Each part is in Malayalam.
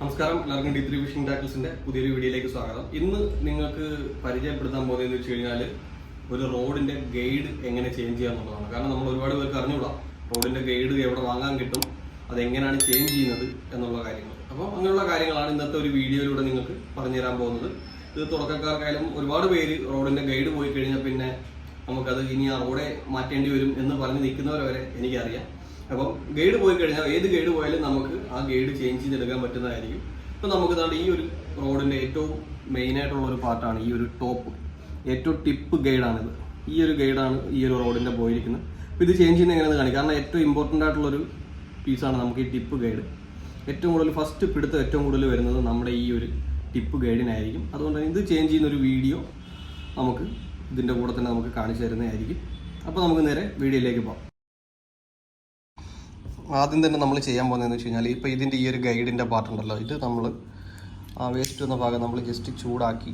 നമസ്കാരം. എല്ലാവർക്കും ഡി ത്രീ ടാക്കിൾസിന്റെ പുതിയൊരു വീഡിയോയിലേക്ക് സ്വാഗതം. ഇന്ന് നിങ്ങൾക്ക് പരിചയപ്പെടുത്താൻ പോകുന്നതെന്ന് വെച്ച് കഴിഞ്ഞാൽ ഒരു റോഡിന്റെ ഗൈഡ് എങ്ങനെ ചേഞ്ച് ചെയ്യാന്നുള്ളതാണ് കാരണം നമ്മൾ ഒരുപാട് പേർക്ക് അറിഞ്ഞുകൂടാം. റോഡിന്റെ ഗൈഡ് എവിടെ വാങ്ങാൻ കിട്ടും അതെങ്ങനെയാണ് ചേഞ്ച് ചെയ്യുന്നത് എന്നുള്ള കാര്യങ്ങൾ. അപ്പോൾ അങ്ങനെയുള്ള കാര്യങ്ങളാണ് ഇന്നത്തെ ഒരു വീഡിയോയിലൂടെ നിങ്ങൾക്ക് പറഞ്ഞു തരാൻ പോകുന്നത്. ഇത് തുടക്കക്കാർക്കായാലും ഒരുപാട് പേര് റോഡിന്റെ ഗൈഡ് പോയി കഴിഞ്ഞാൽ പിന്നെ നമുക്കത് ഇനി ആ റോഡെ മാറ്റേണ്ടി വരും എന്ന് പറഞ്ഞ് നിൽക്കുന്നവരെ വരെ എനിക്കറിയാം. അപ്പം ഗൈഡ് പോയി കഴിഞ്ഞാൽ ഏത് ഗൈഡ് പോയാലും നമുക്ക് ആ ഗൈഡ് ചേഞ്ച് ചെയ്തെടുക്കാൻ പറ്റുന്നതായിരിക്കും. ഇപ്പം നമുക്ക് ഈ ഒരു റോഡിന്റെ ഏറ്റവും മെയിൻ ആയിട്ടുള്ള ഒരു പാർട്ടാണ് ഈ ഒരു ടോപ്പ് ഏറ്റവും ടിപ്പ് ഗൈഡാണിത് ഈ ഒരു ഗൈഡാണ് ഈ ഒരു റോഡിന്റെ പോയിരിക്കുന്നത്. അപ്പോൾ ഇത് ചേഞ്ച് ചെയ്യുന്ന എങ്ങനെയാണെന്ന് കാണിക്കും. കാരണം ഏറ്റവും ഇമ്പോർട്ടന്റ് ആയിട്ടുള്ളൊരു പീസാണ് നമുക്ക് ഈ ടിപ്പ് ഗൈഡ് ഏറ്റവും കൂടുതൽ ഫസ്റ്റ് പിടുത്തം ഏറ്റവും കൂടുതൽ വരുന്നത് നമ്മുടെ ഈ ഒരു ടിപ്പ് ഗൈഡിനായിരിക്കും അതുകൊണ്ട് തന്നെ ഇത് ചേഞ്ച് ചെയ്യുന്ന ഒരു വീഡിയോ നമുക്ക് ഇതിന്റെ കൂടെ തന്നെ നമുക്ക് കാണിച്ചു തരുന്നതായിരിക്കും. അപ്പോൾ നമുക്ക് നേരെ വീഡിയോയിലേക്ക് പോകാം. ആദ്യം തന്നെ നമ്മൾ ചെയ്യാൻ പോകുന്നതെന്ന് വെച്ച് കഴിഞ്ഞാൽ ഇപ്പോൾ ഇതിന്റെ ഈ ഒരു ഗൈഡിന്റെ പാർട്ട് ഉണ്ടല്ലോ ഇത് നമ്മൾ ആ വേസ്റ്റ് എന്ന ഭാഗം നമ്മൾ ജസ്റ്റ് ചൂടാക്കി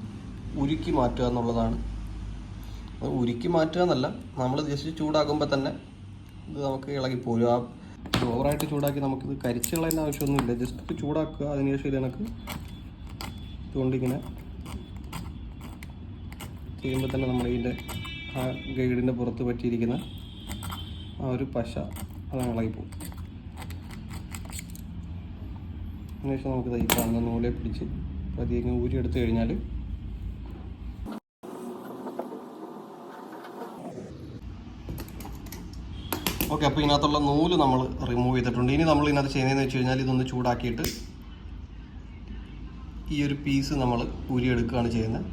ഉരുക്കി മാറ്റുക എന്നുള്ളതാണ്. ഉരുക്കി മാറ്റുക എന്നല്ല നമ്മൾ ജസ്റ്റ് ചൂടാക്കുമ്പോൾ തന്നെ ഇത് നമുക്ക് ഇളകി ഇളകിപ്പോരും ആ ഓവറായിട്ട് ചൂടാക്കി നമുക്കിത് കരിച്ച് കളയുന്ന ആവശ്യമൊന്നുമില്ല. ജസ്റ്റ് ചൂടാക്കുക അതിനുശേഷം ഇത് കണക്ക് ഇതുകൊണ്ടിങ്ങനെ ചെയ്യുമ്പോൾ തന്നെ നമ്മൾ ഇതിന്റെ ആ ഗൈഡിന്റെ പുറത്ത് പറ്റിയിരിക്കുന്ന ആ ഒരു പശ അത് ഇളകിപ്പോവും അതിനുശേഷം നമുക്ക് ഈ കാണുന്ന നൂലെ പിടിച്ച് പതിയെ ഊരി എടുത്തു കഴിഞ്ഞാൽ ഓക്കെ അപ്പോൾ ഇതിനകത്തുള്ള നൂൽ നമ്മൾ റിമൂവ് ചെയ്തിട്ടുണ്ട്. ഇനി നമ്മൾ ഇതിനകത്ത് ചെയ്യുന്നതെന്ന് വെച്ച് കഴിഞ്ഞാൽ ഇതൊന്ന് ചൂടാക്കിയിട്ട് ഈ ഒരു പീസ് നമ്മൾ ഊരി എടുക്കുകയാണ് ചെയ്യുന്നത്.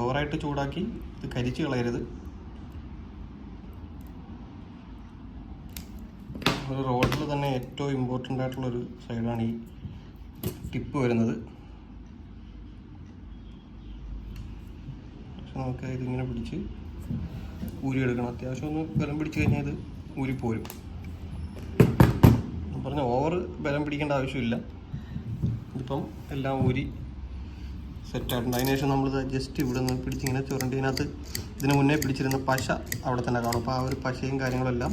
ഓവറായിട്ട് ചൂടാക്കി ഇത് കരിച്ച് കളയരുത്. ഒരു റോഡിൽ തന്നെ ഏറ്റവും ഇമ്പോർട്ടന്റ് ആയിട്ടുള്ളൊരു സൈഡാണ് ഈ ടിപ്പ് വരുന്നത്. പക്ഷെ നമുക്ക് ഇതിങ്ങനെ പിടിച്ച് ഊരിയെടുക്കണം അത്യാവശ്യം ഒന്ന് ബലം പിടിച്ച് കഴിഞ്ഞാൽ ഇത് ഊരിപ്പോരും പറഞ്ഞ ഓവർ ബലം പിടിക്കേണ്ട ആവശ്യമില്ല. ഇതിപ്പം എല്ലാം ഊരി സെറ്റായിട്ടുണ്ട് അതിനുശേഷം നമ്മളിത് ജസ്റ്റ് ഇവിടെ നിന്ന് പിടിച്ചിങ്ങനെ ചുരണ്ടിനകത്ത് ഇതിന് മുന്നേ പിടിച്ചിരുന്ന പശ അവിടെ തന്നെ കാണും. അപ്പോൾ ആ ഒരു പശയും കാര്യങ്ങളെല്ലാം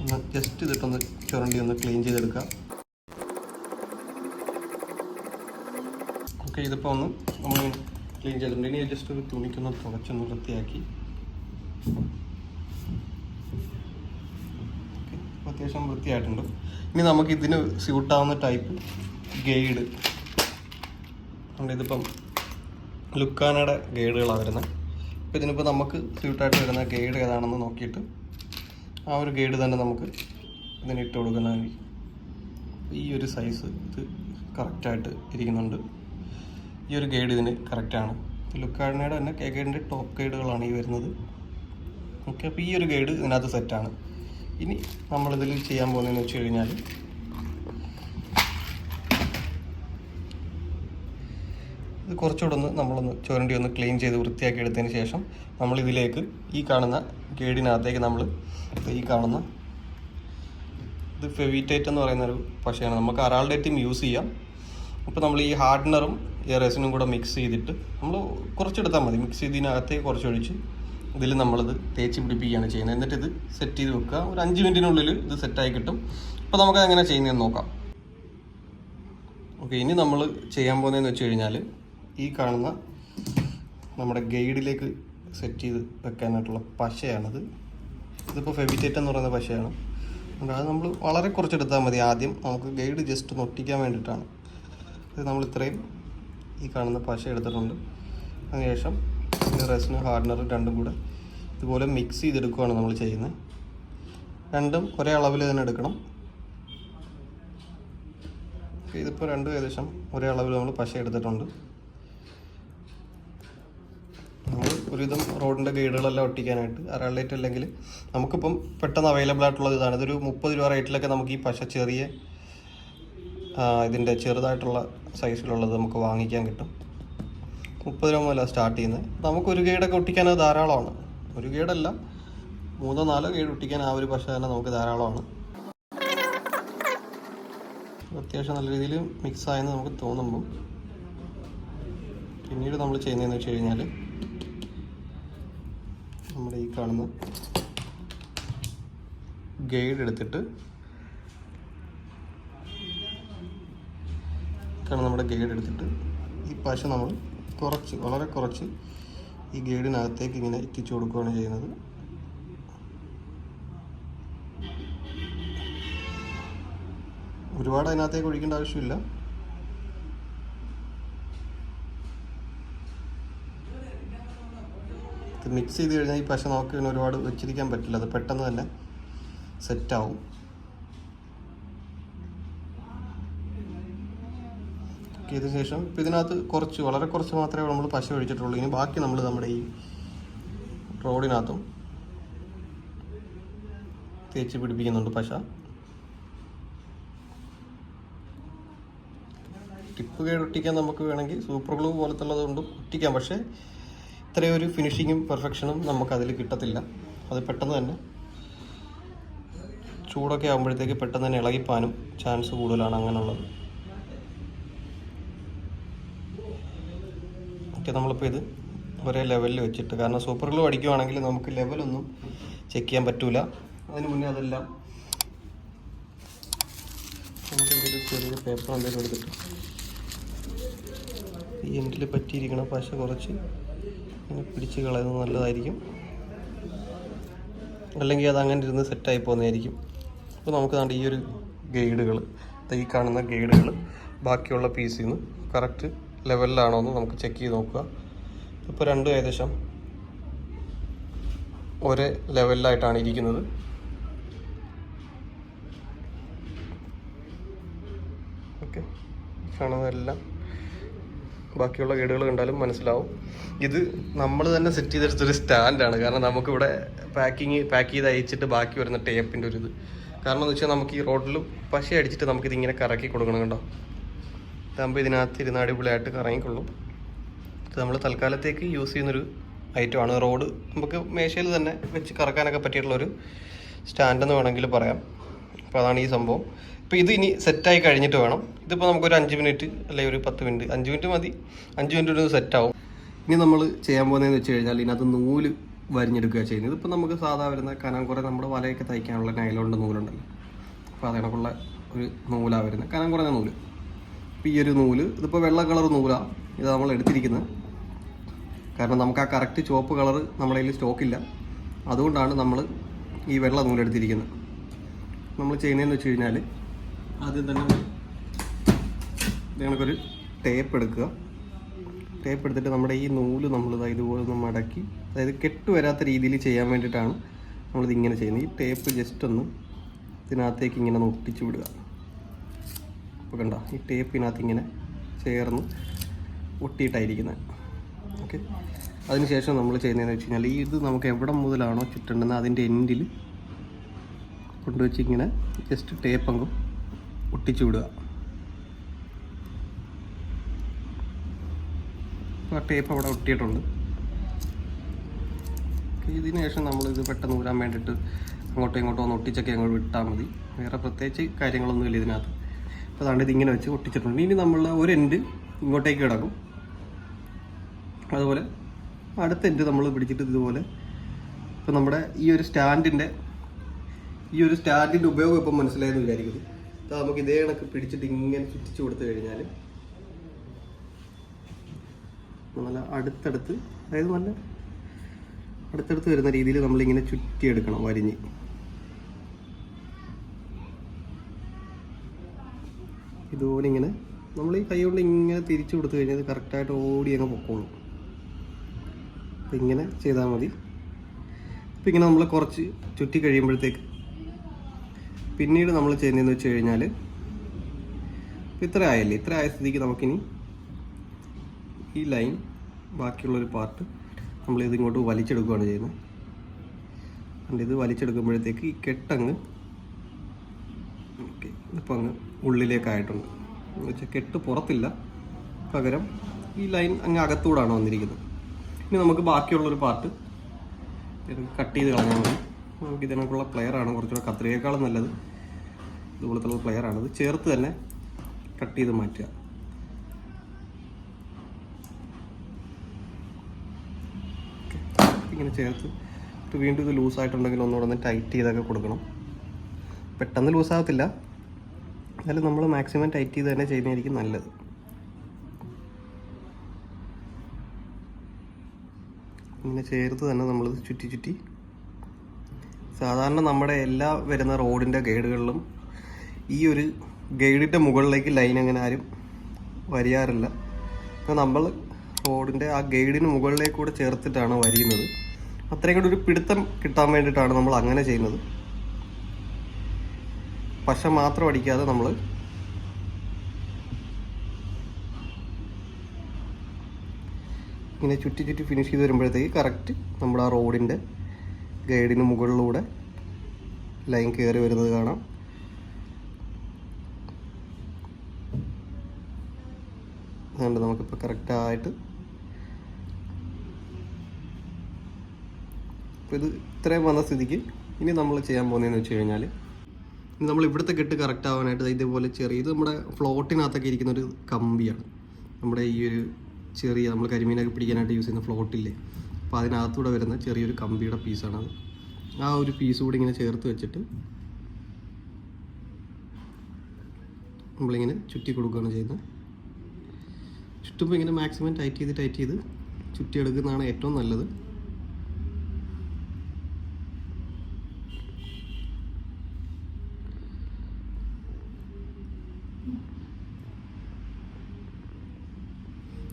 ഒന്ന് ജസ്റ്റ് ഇതിട്ടൊന്ന് ചുരണ്ടി ഒന്ന് ക്ലീൻ ചെയ്തെടുക്കാം. ഓക്കെ ഇതിപ്പോൾ ഒന്ന് നമ്മൾ ക്ലീൻ ചെയ്തിട്ടുണ്ട്. ഇനി ജസ്റ്റ് ഒരു തുണിക്കൊന്ന് തുടച്ചൊന്ന് വൃത്തിയാക്കി. അത്യാവശ്യം വൃത്തിയായിട്ടുണ്ട്. ഇനി നമുക്ക് ഇതിന് സ്യൂട്ടാവുന്ന ടൈപ്പ് ഗൈഡ്. ഇതിപ്പം ലുക്കാനയുടെ ഗൈഡുകളാണ് വരുന്നത് അപ്പോൾ ഇതിനിപ്പോൾ നമുക്ക് സ്യൂട്ടായിട്ട് വരുന്ന ഗൈഡ് ഏതാണെന്ന് നോക്കിയിട്ട് ആ ഒരു ഗൈഡ് തന്നെ നമുക്ക് ഇതിന് ഇട്ട് കൊടുക്കുന്നതായിരിക്കും ഈ ഒരു സൈസ് ഇത് കറക്റ്റായിട്ട് ഇരിക്കുന്നുണ്ട്. ഈ ഒരു ഗൈഡ് ഇതിന് കറക്റ്റാണ് ലുക്കാടിനയുടെ തന്നെ കെ ഗൈഡിന്റെ ടോപ്പ് ഗൈഡുകളാണ് ഈ വരുന്നത്. ഓക്കെ അപ്പോൾ ഈ ഒരു ഗൈഡ് ഇതിനകത്ത് സെറ്റാണ് ഇനി നമ്മളിതിൽ ചെയ്യാൻ പോകുന്നതെന്ന് വെച്ച് കഴിഞ്ഞാൽ ഇത് കുറച്ചുകൂടെ ഒന്ന് നമ്മളൊന്ന് ചുരണ്ടി ഒന്ന് ക്ലീൻ ചെയ്ത് വൃത്തിയാക്കി എടുത്തതിന് ശേഷം നമ്മളിതിലേക്ക് ഈ കാണുന്ന ഗേഡിനകത്തേക്ക് നമ്മൾ ഈ കാണുന്ന ഇത് ഫെവിറ്റേറ്റ് എന്ന് പറയുന്ന ഒരു പശയാണ്. നമുക്ക് അറാൾഡേറ്റും യൂസ് ചെയ്യാം. അപ്പോൾ നമ്മൾ ഈ ഹാർഡ്നറും എയറേസിനും റെസിനും കൂടെ മിക്സ് ചെയ്തിട്ട് നമ്മൾ കുറച്ചെടുത്താൽ മതി. മിക്സ് ചെയ്തതിനകത്തേക്ക് കുറച്ചൊഴിച്ച് ഇതിൽ നമ്മളിത് തേച്ച് പിടിപ്പിക്കുകയാണ് ചെയ്യുന്നത്. എന്നിട്ട് ഇത് സെറ്റ് ചെയ്ത് വെക്കുക. ഒരു അഞ്ച് മിനിറ്റിനുള്ളിൽ ഇത് സെറ്റായി കിട്ടും. അപ്പോൾ നമുക്ക് എങ്ങനെ ചെയ്യുന്നതെന്ന് നോക്കാം. ഓക്കെ ഇനി നമ്മൾ ചെയ്യാൻ പോകുന്നതെന്ന് വെച്ച് കഴിഞ്ഞാൽ ഈ കാണുന്ന നമ്മുടെ ഗൈഡിലേക്ക് സെറ്റ് ചെയ്ത് വെക്കാനായിട്ടുള്ള പശയാണത്. ഇതിപ്പോൾ ഫെവിറ്റേറ്റ് എന്ന് പറയുന്ന പശയാണ്. അത് നമ്മൾ വളരെ കുറച്ചെടുത്താൽ മതി. ആദ്യം നമുക്ക് ഗൈഡ് ജസ്റ്റ് ഒന്ന് ഒട്ടിക്കാൻ വേണ്ടിയിട്ടാണ്. ഇത് നമ്മൾ ഇത്രയും ഈ കാണുന്ന പശ എടുത്തിട്ടുണ്ട്. അതിനുശേഷം റെസിന് ഹാർഡ്നർ രണ്ടും കൂടെ ഇതുപോലെ മിക്സ് ചെയ്തെടുക്കുകയാണ് നമ്മൾ ചെയ്യുന്നത്. രണ്ടും ഒരേ അളവിൽ തന്നെ എടുക്കണം. ഇതിപ്പോൾ രണ്ടും ഏകദേശം ഒരേ അളവിൽ നമ്മൾ പശ എടുത്തിട്ടുണ്ട് നമ്മൾ ഒരുവിധം റോഡിന്റെ ഗൈഡുകളെല്ലാം ഒട്ടിക്കാനായിട്ട് അറാളേറ്റ് അല്ലെങ്കിൽ നമുക്കിപ്പം പെട്ടെന്ന് അവൈലബിൾ ആയിട്ടുള്ളത് ഇതാണ്. ഇതൊരു മുപ്പത് രൂപ റേറ്റിലൊക്കെ നമുക്ക് ഈ പശ ചെറിയ ഇതിന്റെ ചെറുതായിട്ടുള്ള സൈസിലുള്ളത് നമുക്ക് വാങ്ങിക്കാൻ കിട്ടും. മുപ്പത് രൂപ മുതലാണ് സ്റ്റാർട്ട് ചെയ്യുന്നത്. നമുക്ക് ഒരു ഗൈഡൊക്കെ ഒട്ടിക്കാൻ അത് ധാരാളമാണ്. ഒരു ഗൈഡല്ല മൂന്നോ നാലോ ഗൈഡ് ഒട്ടിക്കാൻ ആ ഒരു പശ തന്നെ നമുക്ക് ധാരാളമാണ്. അത്യാവശ്യം നല്ല രീതിയിൽ മിക്സ് ആയെന്ന് നമുക്ക് തോന്നുമ്പോൾ പിന്നീട് നമ്മൾ ചെയ്യുന്നതെന്ന് വെച്ച് കഴിഞ്ഞാൽ നമ്മുടെ ഈ കാണുന്ന ഗൈഡ് എടുത്തിട്ട് കാരണം നമ്മുടെ ഗൈഡ് എടുത്തിട്ട് ഈ പശ നമ്മൾ കുറച്ച് വളരെ കുറച്ച് ഈ ഗൈഡിനകത്തേക്ക് ഇങ്ങനെ എത്തിച്ചു കൊടുക്കുകയാണ് ചെയ്യുന്നത്. ഒരുപാട് അതിനകത്തേക്ക് ഒഴിക്കേണ്ട ആവശ്യമില്ല. മിക്സ് ചെയ്ത് കഴിഞ്ഞാൽ ഈ പശ നമുക്ക് പിന്നെ ഒരുപാട് വെച്ചിരിക്കാൻ പറ്റില്ല. അത് പെട്ടെന്ന് തന്നെ സെറ്റാവും ഇതിന് ശേഷം ഇപ്പം ഇതിനകത്ത് കുറച്ച് വളരെ കുറച്ച് മാത്രമേ നമ്മൾ പശ ഒഴിച്ചിട്ടുള്ളൂ. ഇനി ബാക്കി നമ്മൾ നമ്മുടെ ഈ റോഡിനകത്തും തേച്ച് പിടിപ്പിക്കുന്നുണ്ട് പശ. ടിപ്പ് കേട് ഒട്ടിക്കാൻ നമുക്ക് വേണമെങ്കിൽ സൂപ്പർ ഗ്ലൂ പോലത്തുള്ളത് കൊണ്ട് ഒട്ടിക്കാം. പക്ഷേ ഇത്രയും ഒരു ഫിനിഷിങ്ങും പെർഫെക്ഷനും നമുക്കതിൽ കിട്ടത്തില്ല. അത് പെട്ടെന്ന് തന്നെ ചൂടൊക്കെ ആകുമ്പോഴത്തേക്ക് പെട്ടെന്ന് തന്നെ ഇളകിപ്പാനും ചാൻസ് കൂടുതലാണ് അങ്ങനെയുള്ളത് ഓക്കെ നമ്മളിപ്പോൾ ഇത് ഒരേ ലെവലിൽ വെച്ചിട്ട് കാരണം സൂപ്പർ ഗ്ലൂ അടിക്കുവാണെങ്കിൽ നമുക്ക് ലെവലൊന്നും ചെക്ക് ചെയ്യാൻ പറ്റൂല. അതിന് മുന്നേ അതെല്ലാം നമുക്ക് ചെറിയ പേപ്പർ എന്തെങ്കിലും എടുത്തിട്ട് ഈ എൻഡിൽ പറ്റിയിരിക്കണ പശ കുറച്ച് പിടിച്ച് കളയുന്നത് നല്ലതായിരിക്കും. അല്ലെങ്കിൽ അത് അങ്ങനെ ഇരുന്ന് സെറ്റായി പോകുന്നതായിരിക്കും. അപ്പോൾ നമുക്ക് നമ്മുടെ ഈ ഒരു ഗൈഡുകൾ ഈ കാണുന്ന ഗൈഡുകൾ ബാക്കിയുള്ള പീസിൽ നിന്ന് കറക്റ്റ് ലെവലിലാണോ എന്ന് നമുക്ക് ചെക്ക് ചെയ്ത് നോക്കുക. ഇപ്പോൾ രണ്ടും ഏകദേശം ഒരേ ലെവലിലായിട്ടാണ് ഇരിക്കുന്നത്. ഓക്കെ. കാണുന്നതെല്ലാം ബാക്കിയുള്ള ഗൈഡുകൾ കണ്ടാലും മനസ്സിലാവും. ഇത് നമ്മൾ തന്നെ സെറ്റ് ചെയ്തെടുത്തൊരു സ്റ്റാൻഡാണ് കാരണം നമുക്കിവിടെ പാക്കിങ് പാക്ക് ചെയ്ത് അയച്ചിട്ട് ബാക്കി വരുന്ന ടേപ്പിന്റെ ഒരു ഇത്. കാരണം എന്ന് വെച്ചാൽ നമുക്ക് ഈ റോഡിൽ പശ അടിച്ചിട്ട് നമുക്കിത് ഇങ്ങനെ കറക്കി കൊടുക്കണം കണ്ടോ? ഇതാകുമ്പോൾ ഇതിനകത്ത് ഇരുന്ന് അടിപൊളിയായിട്ട് കറങ്ങിക്കൊള്ളും. ഇത് നമ്മൾ തൽക്കാലത്തേക്ക് യൂസ് ചെയ്യുന്നൊരു ഐറ്റമാണ് റോഡ് നമുക്ക് മേശയിൽ തന്നെ വെച്ച് കറക്കാനൊക്കെ പറ്റിയിട്ടുള്ളൊരു സ്റ്റാൻഡെന്ന് വേണമെങ്കിൽ പറയാം. അപ്പോൾ അതാണ് ഈ സംഭവം. ഇപ്പോൾ ഇത് ഇനി സെറ്റായി കഴിഞ്ഞിട്ട് വേണം. ഇതിപ്പോൾ നമുക്കൊരു അഞ്ച് മിനിറ്റ് അല്ലെങ്കിൽ ഒരു പത്ത് മിനിറ്റ് അഞ്ച് മിനിറ്റ് മതി. അഞ്ച് മിനിറ്റ് ഒരു സെറ്റാവും ഇനി നമ്മൾ ചെയ്യാൻ പോകുന്നതെന്ന് വെച്ച് കഴിഞ്ഞാൽ ഇതിനകത്ത് നൂൽ വരിഞ്ഞെടുക്കുക ചെയ്യുന്നത്. ഇപ്പം നമുക്ക് സാധാ വരുന്ന കനം കുറേ നമ്മുടെ വലയൊക്കെ തയ്ക്കാനുള്ള നൈലോണ്ട് നൂലുണ്ടല്ലോ. അപ്പോൾ അതിനൊക്കെയുള്ള ഒരു നൂലാണ് വരുന്നത്. കനം കുറഞ്ഞ നൂൽ. അപ്പോൾ ഈ ഒരു നൂൽ ഇതിപ്പോൾ വെള്ള കളർ നൂലാണ് ഇത് നമ്മൾ എടുത്തിരിക്കുന്നത്. കാരണം നമുക്ക് ആ കറക്റ്റ് ചുവപ്പ് കളർ നമ്മുടെ കയ്യിൽ സ്റ്റോക്കില്ല അതുകൊണ്ടാണ് നമ്മൾ ഈ വെള്ള നൂൽ എടുത്തിരിക്കുന്നത്. നമ്മൾ ചെയ്യുന്നതെന്ന് വെച്ച് കഴിഞ്ഞാൽ ആദ്യം തന്നെ ഞങ്ങൾക്കൊരു ടേപ്പ് എടുക്കുക. ടേപ്പ് എടുത്തിട്ട് നമ്മുടെ ഈ നൂൽ നമ്മൾ ഇതുപോലെ ഒന്ന് മടക്കി അതായത് കെട്ട് വരാത്ത രീതിയിൽ ചെയ്യാൻ വേണ്ടിയിട്ടാണ് നമ്മളിത് ഇങ്ങനെ ചെയ്യുന്നത്. ഈ ടേപ്പ് ജസ്റ്റ് ഒന്ന് ഇതിനകത്തേക്ക് ഇങ്ങനെ ഒന്ന് ഒട്ടിച്ചു വിടുക. അപ്പോൾ കണ്ട ഈ ടേപ്പിനകത്ത് ഇങ്ങനെ ചേർന്ന് ഒട്ടിയിട്ടായിരിക്കുന്നത് ഓക്കെ. അതിനുശേഷം നമ്മൾ ചെയ്യുന്നതെന്ന് വെച്ച് കഴിഞ്ഞാൽ ഈ ഇത് നമുക്ക് എവിടെ മുതലാണോ ചുറ്റേണ്ടത് അതിന്റെ എൻഡിൽ കൊണ്ടുവച്ച് ഇങ്ങനെ ജസ്റ്റ് ടേപ്പ് അങ്ങ് ഒട്ടിച്ചു വിടുക അപ്പോൾ ആ ടേപ്പ് അവിടെ ഒട്ടിയിട്ടുണ്ട്. ഇതിന് ശേഷം നമ്മൾ ഇത് പെട്ടെന്ന് ഊരാൻ വേണ്ടിയിട്ട് അങ്ങോട്ടും ഇങ്ങോട്ടും ഒന്ന് ഒട്ടിച്ചൊക്കെ അങ്ങോട്ട് വിട്ടാൽ മതി. വേറെ പ്രത്യേകിച്ച് കാര്യങ്ങളൊന്നുമില്ല ഇതിനകത്ത്. അപ്പോൾ അതാണ്ട് ഇതിങ്ങനെ വെച്ച് ഒട്ടിച്ചിട്ടുണ്ട്. ഇനി നമ്മൾ ഒരു എൻഡ് ഇങ്ങോട്ടേക്ക് കിടക്കും. അതുപോലെ അടുത്ത എൻഡ് നമ്മൾ പിടിച്ചിട്ട് ഇതുപോലെ ഇപ്പം നമ്മുടെ ഈ ഒരു സ്റ്റാൻഡിന്റെ ഈ ഒരു സ്റ്റാൻഡിന്റെ ഉപയോഗം ഇപ്പം മനസ്സിലായെന്ന് വിചാരിക്കുന്നു. അപ്പോൾ നമുക്ക് ഇതേ കണക്ക് പിടിച്ചിട്ട് ഇങ്ങനെ ചുറ്റിച്ചു കൊടുത്തു കഴിഞ്ഞാൽ നല്ല അടുത്തടുത്ത് അതായത് നല്ല അടുത്തടുത്ത് വരുന്ന രീതിയിൽ നമ്മളിങ്ങനെ ചുറ്റിയെടുക്കണം വരിഞ്ഞ്. ഇതുപോലെ ഇങ്ങനെ നമ്മൾ ഈ കൈ കൊണ്ട് ഇങ്ങനെ തിരിച്ചു കൊടുത്തു കഴിഞ്ഞാൽ കറക്റ്റായിട്ട് ഓടി അങ്ങ് പൊക്കോളും. അപ്പം ഇങ്ങനെ ചെയ്താൽ മതി. അപ്പം ഇങ്ങനെ നമ്മൾ കുറച്ച് ചുറ്റി കഴിയുമ്പോഴത്തേക്ക് പിന്നീട് നമ്മൾ ചെയ്യുന്നതെന്ന് വെച്ച് കഴിഞ്ഞാൽ ഇത്ര ആയല്ലേ? ഇത്ര ആയ സ്ഥിതിക്ക് നമുക്കിനി ഈ ലൈൻ ബാക്കിയുള്ളൊരു പാർട്ട് നമ്മൾ ഇതിങ്ങോട്ട് വലിച്ചെടുക്കുകയാണ് ചെയ്യുന്നത്. അതുകൊണ്ട് ഇത് വലിച്ചെടുക്കുമ്പോഴത്തേക്ക് ഈ കെട്ടങ്ങ് ഓക്കെ അങ്ങ് ഉള്ളിലേക്കായിട്ടുണ്ട്. എന്ന് വെച്ചാൽ കെട്ട് പുറത്തില്ല. പകരം ഈ ലൈൻ അങ്ങ് അകത്തൂടാണ് വന്നിരിക്കുന്നത്. ഇനി നമുക്ക് ബാക്കിയുള്ളൊരു പാർട്ട് കട്ട് ചെയ്ത് കളഞ്ഞാൽ മതി. നമുക്ക് ഇതിനൊക്കെയുള്ള പ്ലെയറാണ് കുറച്ചുകൂടെ കത്രിയേക്കാളും നല്ലത്. ഇതുപോലത്തുള്ള പ്ലെയറാണത് ചേർത്ത് തന്നെ കട്ട് ചെയ്ത് മാറ്റുക. ഇങ്ങനെ ചേർത്ത് എന്നിട്ട് വീണ്ടും ഇത് ലൂസായിട്ടുണ്ടെങ്കിൽ ഒന്നുകൂടെ ഒന്ന് ടൈറ്റ് ചെയ്തൊക്കെ കൊടുക്കണം. പെട്ടെന്ന് ലൂസാകത്തില്ല എന്നാലും നമ്മൾ മാക്സിമം ടൈറ്റ് ചെയ്ത് തന്നെ ചെയ്യുന്നതായിരിക്കും നല്ലത്. ഇങ്ങനെ ചേർത്ത് തന്നെ നമ്മൾ ചുറ്റി ചുറ്റി. സാധാരണ നമ്മുടെ എല്ലാ വരുന്ന റോഡിന്റെ ഗൈഡുകളിലും ഈ ഒരു ഗൈഡിന്റെ മുകളിലേക്ക് ലൈൻ അങ്ങനെ ആരും വരിയാറില്ല. അപ്പോൾ നമ്മൾ റോഡിന്റെ ആ ഗൈഡിന് മുകളിലേക്കൂടെ ചേർത്തിട്ടാണ് വരിയുന്നത്. അത്രയും കൂടി ഒരു പിടുത്തം കിട്ടാൻ വേണ്ടിയിട്ടാണ് നമ്മൾ അങ്ങനെ ചെയ്യുന്നത്. പശ മാത്രം അടിക്കാതെ നമ്മൾ ഇങ്ങനെ ചുറ്റി ചുറ്റി ഫിനിഷ് ചെയ്ത് വരുമ്പോഴത്തേക്ക് കറക്റ്റ് നമ്മുടെ ആ റോഡിന്റെ ഗൈഡിന് മുകളിലൂടെ ലൈൻ കയറി വരുന്നത് കാണാം. അതുകൊണ്ട് നമുക്കിപ്പോൾ കറക്റ്റായിട്ട് അപ്പോൾ ഇത് ഇത്രയും വന്ന സ്ഥിതിക്ക് ഇനി നമ്മൾ ചെയ്യാൻ പോകുന്നതെന്ന് വെച്ച് കഴിഞ്ഞാൽ നമ്മൾ ഇവിടുത്തെ കെട്ട് കറക്റ്റ് ആവാനായിട്ട് ഇതേപോലെ ചെറിയ ഇത് നമ്മുടെ ഫ്ലോട്ടിനകത്തൊക്കെ ഇരിക്കുന്ന ഒരു കമ്പിയാണ്. നമ്മുടെ ഈ ഒരു ചെറിയ നമ്മൾ കരിമീനൊക്കെ പിടിക്കാനായിട്ട് യൂസ് ചെയ്യുന്ന ഫ്ലോട്ടില്ലേ അപ്പോൾ അതിനകത്തൂടെ വരുന്ന ചെറിയൊരു കമ്പിയുടെ പീസാണത് ആ ഒരു പീസ് കൂടി ഇങ്ങനെ ചേർത്ത് വെച്ചിട്ട് നമ്മളിങ്ങനെ ചുറ്റി കൊടുക്കുകയാണ് ചെയ്യുന്നത്. ചുറ്റുമ്പോൾ ഇങ്ങനെ മാക്സിമം ടൈറ്റ് ചെയ്ത് ടൈറ്റ് ചെയ്ത് ചുറ്റിയെടുക്കുന്നതാണ് ഏറ്റവും നല്ലത്.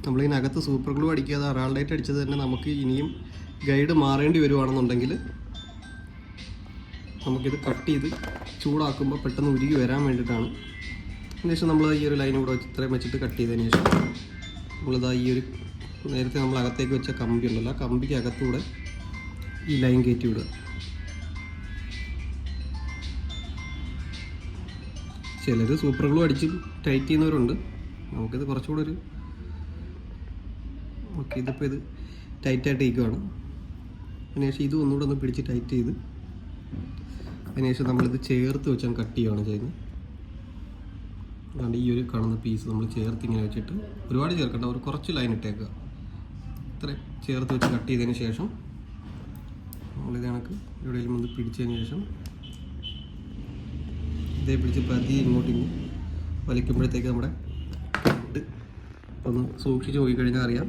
നമ്മളിതിനകത്ത് സൂപ്പർ ഗ്ലൂ അടിക്കാതെ അറാൾഡേറ്റ് അടിച്ചത് തന്നെ നമുക്ക് ഇനിയും ഗൈഡ് മാറേണ്ടി വരുവാണെന്നുണ്ടെങ്കിൽ നമുക്കിത് കട്ട് ചെയ്ത് ചൂടാക്കുമ്പോൾ പെട്ടെന്ന് ഉരുകി വരാൻ വേണ്ടിയിട്ടാണ്. അതിനുശേഷം നമ്മൾ ഈ ഒരു ലൈൻ കൂടെ വെച്ച് ഇത്രയും വെച്ചിട്ട് കട്ട് ചെയ്തതിന് ശേഷം നമ്മളിതാ ഈ ഒരു നേരത്തെ നമ്മൾ അകത്തേക്ക് വെച്ച കമ്പി ഉണ്ടല്ലോ ആ കമ്പിക്ക് അകത്തൂടെ ഈ ലൈൻ കയറ്റി വിടുക. ചിലർ സൂപ്പർ ഗ്ലൂ അടിച്ച് ടൈറ്റ് ചെയ്യുന്നവരുണ്ട്. നമുക്കിത് കുറച്ചുകൂടെ ഒരു ഓക്കെ ഇതിപ്പോൾ ഇത് ടൈറ്റായിട്ട് ഇരിക്കുവാണ്. അതിനുശേഷം ഇത് ഒന്നുകൂടെ ഒന്ന് പിടിച്ച് ടൈറ്റ് ചെയ്ത് അതിനുശേഷം നമ്മളിത് ചേർത്ത് വെച്ചാൽ കട്ട് ചെയ്യുകയാണ് ചെയ്യുന്നത്. അതുകൊണ്ട് ഈ ഒരു കാണുന്ന പീസ് നമ്മൾ ചേർത്ത് ഇങ്ങനെ വെച്ചിട്ട് ഒരുപാട് ചേർക്കണ്ട ഒരു കുറച്ച് ലൈൻ ഇട്ടേക്കുക. ഇത്ര ചേർത്ത് വെച്ച് കട്ട് ചെയ്തതിന് ശേഷം നമ്മളിത് കണക്ക് എവിടെയെങ്കിലും ഒന്ന് പിടിച്ചതിന് ശേഷം ഇതേ പിടിച്ച് പതി ഇങ്ങോട്ട് ഇങ്ങ് വലിക്കുമ്പോഴത്തേക്ക് നമ്മുടെ ഇത് ഒന്ന് സൂക്ഷിച്ച് നോക്കിക്കഴിഞ്ഞാൽ അറിയാം.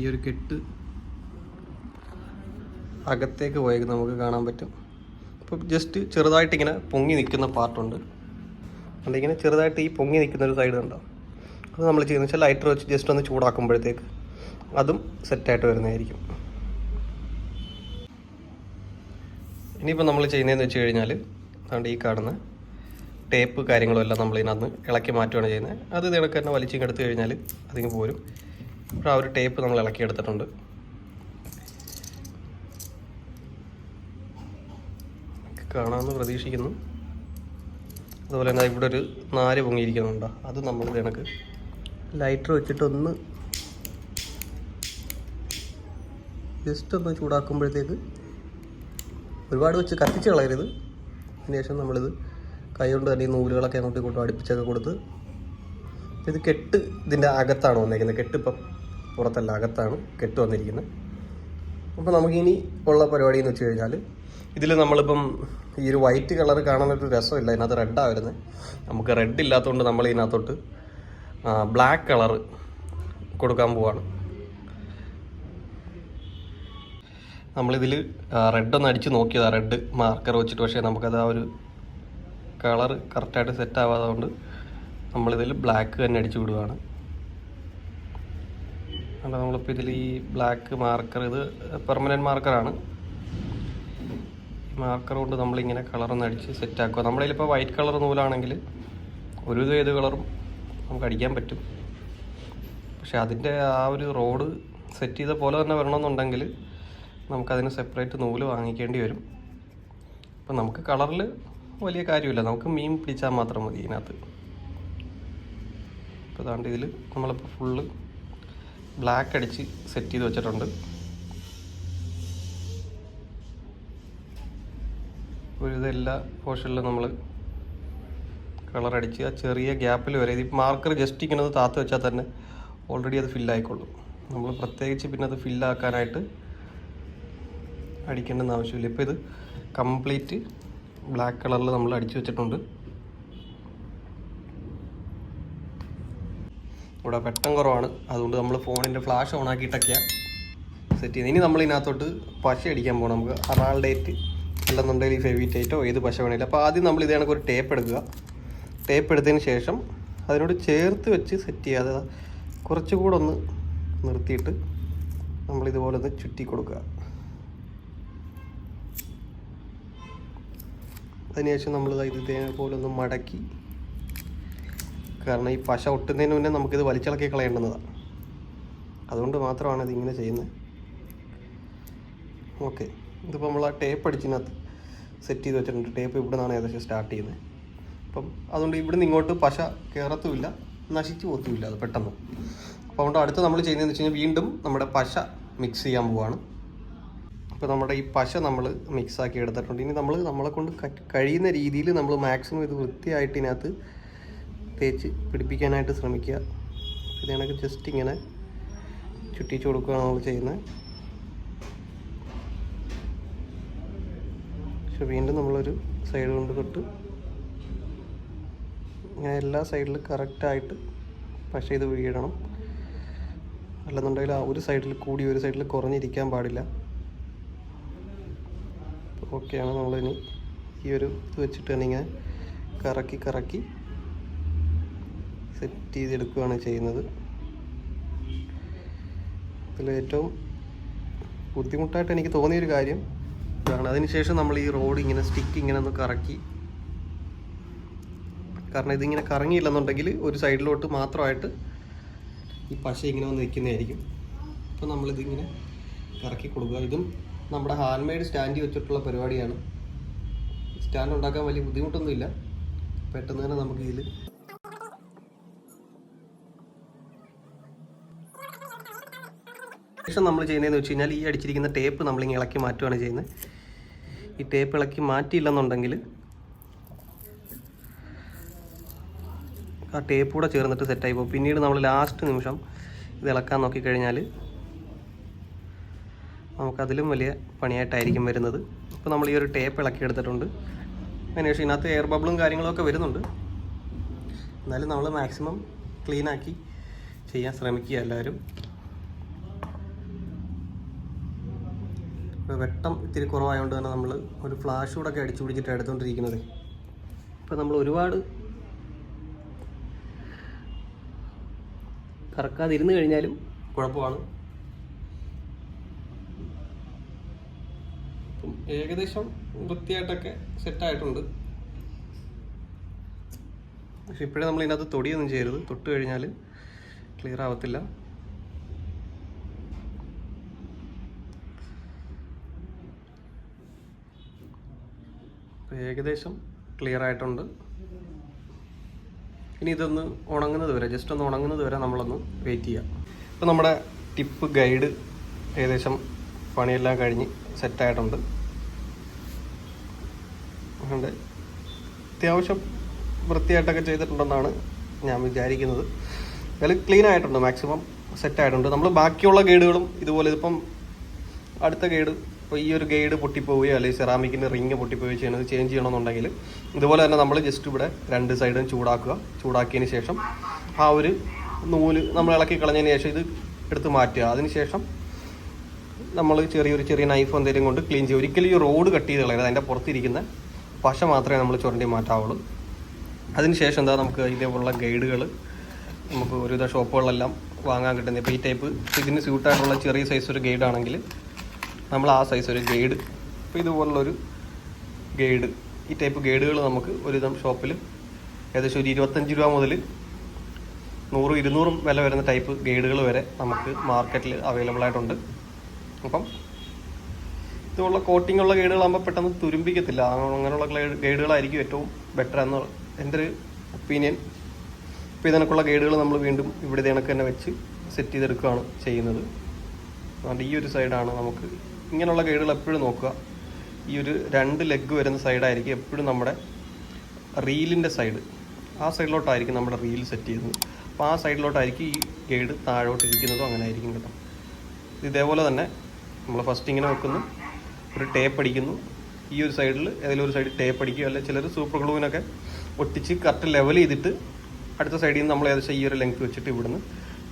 ഈ ഒരു കെട്ട് അകത്തേക്ക് പോയത് നമുക്ക് കാണാൻ പറ്റും. അപ്പോൾ ജസ്റ്റ് ചെറുതായിട്ട് ഇങ്ങനെ പൊങ്ങി നിൽക്കുന്ന പാർട്ടുണ്ട് ഇങ്ങനെ ചെറുതായിട്ട് ഈ പൊങ്ങി നിൽക്കുന്ന ഒരു സൈഡ് ഉണ്ടോ അത് നമ്മൾ ചെയ്യുന്നത് വെച്ചാൽ ലൈറ്റർ വെച്ച് ജസ്റ്റ് ഒന്ന് ചൂടാക്കുമ്പോഴത്തേക്ക് അതും സെറ്റായിട്ട് വരുന്നതായിരിക്കും. ഇനിയിപ്പോൾ നമ്മൾ ചെയ്യുന്നതെന്ന് വെച്ച് കഴിഞ്ഞാൽ അതുകൊണ്ട് ഈ കാണുന്ന ടേപ്പ് കാര്യങ്ങളും എല്ലാം നമ്മൾ ഇതിനകത്ത് ഇളക്കി മാറ്റുകയാണ് ചെയ്യുന്നത്. അത് ഇതിനൊക്കെ തന്നെ വലിച്ചിങ്ങെടുത്ത് കഴിഞ്ഞാൽ അതിങ്ങ് പോരും. ആ ഒരു ടേപ്പ് നമ്മൾ ഇളക്കിയെടുത്തിട്ടുണ്ട് കാണാമെന്ന് പ്രതീക്ഷിക്കുന്നു. അതുപോലെ തന്നെ ഇവിടെ ഒരു നാല് പൊങ്ങിയിരിക്കുന്നുണ്ടോ? അത് നമ്മൾ കണക്ക് ലൈറ്റർ വെച്ചിട്ടൊന്ന് ജസ്റ്റ് ഒന്ന് ചൂടാക്കുമ്പോഴത്തേക്ക് ഒരുപാട് വെച്ച് കത്തിച്ച് കളയരുത്. അതിനുശേഷം നമ്മളിത് കൈ കൊണ്ട് തന്നെ ഈ നൂലുകളൊക്കെ അങ്ങോട്ടും ഇങ്ങോട്ടും അടുപ്പിച്ചൊക്കെ കൊടുത്ത് ഇത് കെട്ട് ഇതിന്റെ അകത്താണ് വന്നേക്കുന്നത്. കെട്ട് ഇപ്പം പുറത്തല്ല അകത്താണ് കെട്ട് വന്നിരിക്കുന്നത്. അപ്പോൾ നമുക്കിനി ഉള്ള പരിപാടി എന്ന് വെച്ച് കഴിഞ്ഞാൽ ഇതിൽ നമ്മളിപ്പം ഈ ഒരു വൈറ്റ് കളർ കാണാനൊരു രസമില്ല ഇതിനകത്ത് റെഡാണ് വരുന്നത് നമുക്ക് റെഡ് ഇല്ലാത്തതുകൊണ്ട് നമ്മൾ ഇതിനകത്തോട്ട് ബ്ലാക്ക് കളർ കൊടുക്കാൻ പോവാണ്. നമ്മളിതിൽ റെഡൊന്ന് അടിച്ച് നോക്കിയതാണ് റെഡ് മാർക്കർ വെച്ചിട്ട്. പക്ഷേ നമുക്കത് ആ ഒരു കളർ കറക്റ്റായിട്ട് സെറ്റ് ആവാതുകൊണ്ട് നമ്മളിതിൽ ബ്ലാക്ക് തന്നെ അടിച്ചു വിടുകയാണ് അല്ല നമ്മളിപ്പോൾ ഇതിൽ ഈ ബ്ലാക്ക് മാർക്കർ ഇത് പെർമനന്റ് മാർക്കറാണ് മാർക്കർ കൊണ്ട് നമ്മളിങ്ങനെ കളറൊന്ന് അടിച്ച് സെറ്റ് ആക്കുക. നമ്മുടെ കയ്യിലിപ്പോൾ വൈറ്റ് കളർ നൂലാണെങ്കിൽ ഒരു ഏത് കളറും നമുക്ക് അടിക്കാൻ പറ്റും. പക്ഷെ അതിന്റെ ആ ഒരു റോഡ് സെറ്റ് ചെയ്ത പോലെ തന്നെ വരണമെന്നുണ്ടെങ്കിൽ നമുക്കതിന് സെപ്പറേറ്റ് നൂൽ വാങ്ങിക്കേണ്ടി വരും. അപ്പം നമുക്ക് കളറിൽ വലിയ കാര്യമില്ല. നമുക്ക് മീൻ പിടിച്ചാൽ മാത്രം മതി ഇതിനകത്ത്. ഇപ്പോൾ അതാണ്ട് ഇതിൽ നമ്മളിപ്പോൾ ഫുള്ള് ബ്ലാക്ക് അടിച്ച് സെറ്റ് ചെയ്ത് വെച്ചിട്ടുണ്ട്. ഒരു ഇതെല്ലാ പോർഷനിലും നമ്മൾ കളർ അടിച്ച് ആ ചെറിയ ഗ്യാപ്പിൽ വരെ ഇത് മാർക്കർ ജസ്റ്റ് ഇങ്ങനെ താത്ത് വെച്ചാൽ തന്നെ ഓൾറെഡി അത് ഫില്ലായിക്കൊള്ളും നമ്മൾ പ്രത്യേകിച്ച് പിന്നെ അത് ഫില്ലാക്കാനായിട്ട് അടിക്കേണ്ടെന്ന് ആവശ്യമില്ല. ഇപ്പോൾ ഇത് കംപ്ലീറ്റ് ബ്ലാക്ക് കളറിൽ നമ്മൾ അടിച്ചു വെച്ചിട്ടുണ്ട്. ഇവിടെ വെട്ടം കുറവാണ്. അതുകൊണ്ട് നമ്മൾ ഫോണിന്റെ ഫ്ലാഷ് ഓൺ ആക്കിയിട്ടൊക്കെയാണ് സെറ്റ് ചെയ്യുന്നത്. ഇനി നമ്മൾ ഇതിനകത്തോട്ട് പശ അടിക്കാൻ പോകണം നമുക്ക്. അറാൾഡേറ്റ് അല്ലെന്നുണ്ടെങ്കിൽ ഫെവിറ്റേറ്റോ ഏത് പശ വേണമെങ്കിലും. അപ്പോൾ ആദ്യം നമ്മൾ ഇത് കണക്ക് ഒരു ടേപ്പ് എടുക്കുക. ടേപ്പ് എടുത്തതിന് ശേഷം അതിനോട് ചേർത്ത് വെച്ച് സെറ്റ് ചെയ്യാതെ കുറച്ചുകൂടെ ഒന്ന് നിർത്തിയിട്ട് നമ്മൾ ഇതുപോലെ ഒന്ന് ചുറ്റി കൊടുക്കുക. അതിനുശേഷം നമ്മൾ ഇത് ഇതേപോലെ ഒന്ന് മടക്കി കാരണം ഈ പശ ഒട്ടുന്നതിന് മുന്നേ നമുക്കിത് വലിച്ചിളക്കി കളയേണ്ടുന്നതാണ് അതുകൊണ്ട് മാത്രമാണ് ഇതിങ്ങനെ ചെയ്യുന്നത്. ഓക്കെ. ഇതിപ്പോൾ നമ്മൾ ആ ടേപ്പ് അടിച്ചിനകത്ത് സെറ്റ് ചെയ്ത് വെച്ചിട്ടുണ്ട്. ടേപ്പ് ഇവിടെ നിന്നാണ് ഏകദേശം സ്റ്റാർട്ട് ചെയ്യുന്നത്. അപ്പം അതുകൊണ്ട് ഇവിടെ നിന്ന് ഇങ്ങോട്ട് പശ കയറത്തുമില്ല നശിച്ചു പോത്തുമില്ല അത് പെട്ടെന്ന്. അപ്പോൾ അതുകൊണ്ട് അടുത്ത് നമ്മൾ ചെയ്യുന്നതെന്ന് വെച്ച് കഴിഞ്ഞാൽ വീണ്ടും നമ്മുടെ പശ മിക്സ് ചെയ്യാൻ പോവാണ്. അപ്പോൾ നമ്മുടെ ഈ പശ നമ്മൾ മിക്സ് ആക്കി എടുത്തിട്ടുണ്ട്. ഇനി നമ്മൾ നമ്മളെ കൊണ്ട് കഴിയുന്ന രീതിയിൽ നമ്മൾ മാക്സിമം ഇത് വൃത്തിയായിട്ട് ഇതിനകത്ത് തേച്ച് പിടിപ്പിക്കാനായിട്ട് ശ്രമിക്കുക. ഇത് ജസ്റ്റ് ഇങ്ങനെ ചുറ്റിച്ചു കൊടുക്കുകയാണ് നമ്മൾ ചെയ്യുന്നത്. പക്ഷെ വീണ്ടും നമ്മളൊരു സൈഡ് കൊണ്ട് തൊട്ട് ഇങ്ങനെ എല്ലാ സൈഡിലും കറക്റ്റായിട്ട് പക്ഷേ ഇത് വീഴണം. അല്ലെന്നുണ്ടെങ്കിൽ ആ ഒരു സൈഡിൽ കൂടി ഒരു സൈഡിൽ കുറഞ്ഞിരിക്കാൻ പാടില്ല. ഓക്കെയാണ് നമ്മളിനി ഈ ഒരു ഇത് വെച്ചിട്ട് തന്നെ ഇങ്ങനെ കറക്കി കറക്കി സെറ്റ് ചെയ്തെടുക്കുകയാണ് ചെയ്യുന്നത്. ഇതിലേറ്റവും ബുദ്ധിമുട്ടായിട്ട് എനിക്ക് തോന്നിയൊരു കാര്യം ഇതാണ്. അതിനുശേഷം നമ്മൾ ഈ റോഡ് ഇങ്ങനെ സ്റ്റിക്ക് ഇങ്ങനെ ഒന്ന് കറക്കി. കാരണം ഇതിങ്ങനെ കറങ്ങിയില്ലെന്നുണ്ടെങ്കിൽ ഒരു സൈഡിലോട്ട് മാത്രമായിട്ട് ഈ പശ ഇങ്ങനെ വന്ന് നിൽക്കുന്നതായിരിക്കും. അപ്പോൾ നമ്മളിതിങ്ങനെ കറക്കി കൊടുക്കുക. ഇതും നമ്മുടെ ഹാൻഡ് മെയ്ഡ് സ്റ്റാൻഡ് വെച്ചിട്ടുള്ള പരിപാടിയാണ്. സ്റ്റാൻഡ് ഉണ്ടാക്കാൻ വലിയ ബുദ്ധിമുട്ടൊന്നുമില്ല. പെട്ടെന്ന് തന്നെ നമുക്ക് ഇതിൽ ശേഷം നമ്മൾ ചെയ്യുന്നതെന്ന് വെച്ച് കഴിഞ്ഞാൽ ഈ അടിച്ചിരിക്കുന്ന ടേപ്പ് നമ്മളിങ്ങനെ ഇളക്കി മാറ്റുകയാണ് ചെയ്യുന്നത്. ഈ ടേപ്പ് ഇളക്കി മാറ്റിയില്ലെന്നുണ്ടെങ്കിൽ ആ ടേപ്പ് കൂടെ ചേർന്നിട്ട് സെറ്റായി പോകും. പിന്നീട് നമ്മൾ ലാസ്റ്റ് നിമിഷം ഇത് ഇളക്കാൻ നോക്കിക്കഴിഞ്ഞാൽ നമുക്കതിലും വലിയ പണിയായിട്ടായിരിക്കും വരുന്നത്. ഇപ്പോൾ നമ്മൾ ഈ ഒരു ടേപ്പ് ഇളക്കി എടുത്തിട്ടുണ്ട്. അതിനുശേഷം ഇതിനകത്ത് എയർ ബബിളും കാര്യങ്ങളൊക്കെ വരുന്നുണ്ട്. എന്നാലും നമ്മൾ മാക്സിമം ക്ലീനാക്കി ചെയ്യാൻ ശ്രമിക്കുക എല്ലാവരും. ഇപ്പോൾ വെട്ടം ഇത്തിരി കുറവായതുകൊണ്ട് തന്നെ നമ്മൾ ഒരു ഫ്ലാഷ് കൂടെ ഒക്കെ അടിച്ചു പിടിച്ചിട്ട് എടുത്തുകൊണ്ടിരിക്കുന്നത് ഇപ്പോൾ നമ്മൾ ഒരുപാട് കറക്കാതിരുന്ന് കഴിഞ്ഞാലും കുഴപ്പമാണ്. ഏകദേശം വൃത്തിയായിട്ടൊക്കെ സെറ്റായിട്ടുണ്ട് പക്ഷെ ഇപ്പോഴേ നമ്മൾ ഇതിനകത്ത് തൊടിയൊന്നും ചെയ്യരുത്. തൊട്ട് കഴിഞ്ഞാൽ ക്ലിയർ ആവത്തില്ല. ഏകദേശം ക്ലിയർ ആയിട്ടുണ്ട്. ഇനി ഇതൊന്ന് ഉണങ്ങുന്നത് വരെ ജസ്റ്റ് ഒന്ന് ഉണങ്ങുന്നത് വരെ നമ്മളൊന്ന് വെയിറ്റ് ചെയ്യാം. ഇപ്പോൾ നമ്മുടെ ടിപ്പ് ഗൈഡ് ഏകദേശം പണിയെല്ലാം കഴിഞ്ഞ് സെറ്റായിട്ടുണ്ട് അതുകൊണ്ട് അത്യാവശ്യം വൃത്തിയായിട്ടൊക്കെ ചെയ്തിട്ടുണ്ടെന്നാണ് ഞാൻ വിചാരിക്കുന്നത്. അതിൽ ക്ലീൻ ആയിട്ടുണ്ട് മാക്സിമം സെറ്റായിട്ടുണ്ട് നമ്മൾ ബാക്കിയുള്ള ഗൈഡുകളും ഇതുപോലെ ഇതിപ്പം അടുത്ത ഗൈഡ് ഇപ്പോൾ ഈ ഒരു ഗൈഡ് പൊട്ടിപ്പോവുകയോ അല്ലെങ്കിൽ സെറാമിക്കിന്റെ റിങ് പൊട്ടിപ്പോവുകയോ ചെയ്യണത് ചേഞ്ച് ചെയ്യണമെന്നുണ്ടെങ്കിൽ ഇതുപോലെ തന്നെ നമ്മൾ ജസ്റ്റ് ഇവിടെ രണ്ട് സൈഡും ചൂടാക്കുക. ചൂടാക്കിയതിന് ശേഷം ആ ഒരു നൂൽ നമ്മൾ ഇളക്കി കളഞ്ഞതിന് ശേഷം ഇത് എടുത്ത് മാറ്റുക. അതിനുശേഷം നമ്മൾ ചെറിയൊരു ചെറിയ നൈഫ് എന്തെങ്കിലും കൊണ്ട് ക്ലീൻ ചെയ്യുക. ഒരിക്കലും ഈ റോഡ് കട്ട് ചെയ്ത് കളയരുത്. അതിന്റെ പുറത്തിരിക്കുന്ന പശ മാത്രമേ നമ്മൾ ചുരണ്ടി മാറ്റാവുള്ളൂ. അതിന് ശേഷം എന്താ നമുക്ക് ഇതേപോലുള്ള ഗൈഡുകൾ നമുക്ക് ഒരുവിധ ഷോപ്പുകളിലെല്ലാം വാങ്ങാൻ കിട്ടുന്നത്. ഇപ്പോൾ ഈ ടൈപ്പ് ഇതിന് സ്യൂട്ടായിട്ടുള്ള ചെറിയ സൈസ് ഒരു ഗൈഡ് ആണെങ്കിൽ നമ്മൾ ആ സൈസ് ഒരു ഗൈഡ്. ഇപ്പം ഇതുപോലുള്ളൊരു ഗൈഡ്. ഈ ടൈപ്പ് ഗൈഡുകൾ നമുക്ക് ഒരുവിധം ഷോപ്പിൽ ഏകദേശം ഒരു ഇരുപത്തഞ്ച് രൂപ മുതൽ നൂറും ഇരുന്നൂറും വില വരുന്ന ടൈപ്പ് ഗൈഡുകൾ വരെ നമുക്ക് മാർക്കറ്റിൽ അവൈലബിൾ ആയിട്ടുണ്ട്. അപ്പം ഇതുള്ള കോട്ടിംഗ് ഉള്ള ഗൈഡുകളാകുമ്പോൾ പെട്ടെന്ന് തുരുമ്പിക്കത്തില്ല. അങ്ങനെയുള്ള ഗൈഡ് ഗൈഡുകളായിരിക്കും ഏറ്റവും ബെറ്റർ എന്ന് എന്റെ ഒരു ഒപ്പീനിയൻ ഇപ്പോൾ ഇതിനൊക്കെയുള്ള ഗൈഡുകൾ നമ്മൾ വീണ്ടും ഇവിടെ കണക്ക് തന്നെ വെച്ച് സെറ്റ് ചെയ്തെടുക്കുകയാണ് ചെയ്യുന്നത്. അതുകൊണ്ട് ഈ ഒരു സൈഡാണ് നമുക്ക് ഇങ്ങനെയുള്ള ഗൈഡുകൾ എപ്പോഴും നോക്കുക. ഈ ഒരു രണ്ട് ലെഗ് വരുന്ന സൈഡായിരിക്കും എപ്പോഴും നമ്മുടെ റീലിന്റെ സൈഡ് ആ സൈഡിലോട്ടായിരിക്കും നമ്മുടെ റീൽ സെറ്റ് ചെയ്യുന്നത്. അപ്പോൾ ആ സൈഡിലോട്ടായിരിക്കും ഈ ഗൈഡ് താഴോട്ട് ഇരിക്കുന്നതും അങ്ങനെ ആയിരിക്കും കേട്ടോ. ഇതേപോലെ തന്നെ നമ്മൾ ഫസ്റ്റ് ഇങ്ങനെ വെക്കുന്നു. ഒരു ടേപ്പ് അടിക്കുന്നു. ഈ ഒരു സൈഡിൽ ഏതെങ്കിലും ഒരു സൈഡിൽ ടേപ്പ് അടിക്കുക അല്ലെങ്കിൽ ചിലർ സൂപ്പർ ഗ്ലൂവിനൊക്കെ ഒട്ടിച്ച് കറക്റ്റ് ലെവൽ ചെയ്തിട്ട് അടുത്ത സൈഡിൽ നിന്ന് നമ്മൾ ഏകദേശം ഈ ഒരു ലെങ്ത് വെച്ചിട്ട് ഇവിടുന്ന്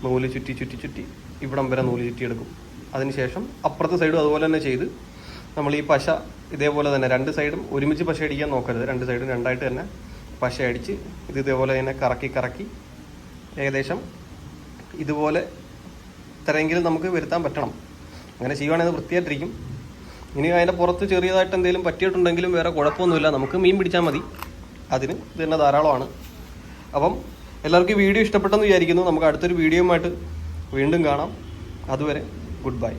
നൂൽ ചുറ്റി ചുറ്റി ചുറ്റി ഇവിടം വരെ നൂൽ ചുറ്റി എടുക്കും അതിനുശേഷം അപ്പുറത്തെ സൈഡും അതുപോലെ തന്നെ ചെയ്ത് നമ്മൾ ഈ പശ ഇതേപോലെ തന്നെ രണ്ട് സൈഡും ഒരുമിച്ച് പശ അടിക്കാൻ നോക്കരുത്. രണ്ട് സൈഡും രണ്ടായിട്ട് തന്നെ പശ അടിച്ച് ഇത് ഇതേപോലെ തന്നെ കറക്കി കറക്കി ഏകദേശം ഇതുപോലെ ഇത്രയെങ്കിലും നമുക്ക് വരുത്താൻ പറ്റണം. അങ്ങനെ ചെയ്യുവാണെങ്കിൽ വൃത്തിയായിട്ടിരിക്കും. ഇനി അതിന്റെ പുറത്ത് ചെറിയതായിട്ട് എന്തെങ്കിലും പറ്റിയിട്ടുണ്ടെങ്കിലും വേറെ കുഴപ്പമൊന്നുമില്ല. നമുക്ക് മീൻ പിടിച്ചാൽ മതി. അതിന് ഇത് തന്നെ ധാരാളമാണ്. അപ്പം എല്ലാവർക്കും വീഡിയോ ഇഷ്ടപ്പെട്ടെന്ന് വിചാരിക്കുന്നു. നമുക്ക് അടുത്തൊരു വീഡിയോയുമായിട്ട് വീണ്ടും കാണാം. അതുവരെ ഗുഡ് ബൈ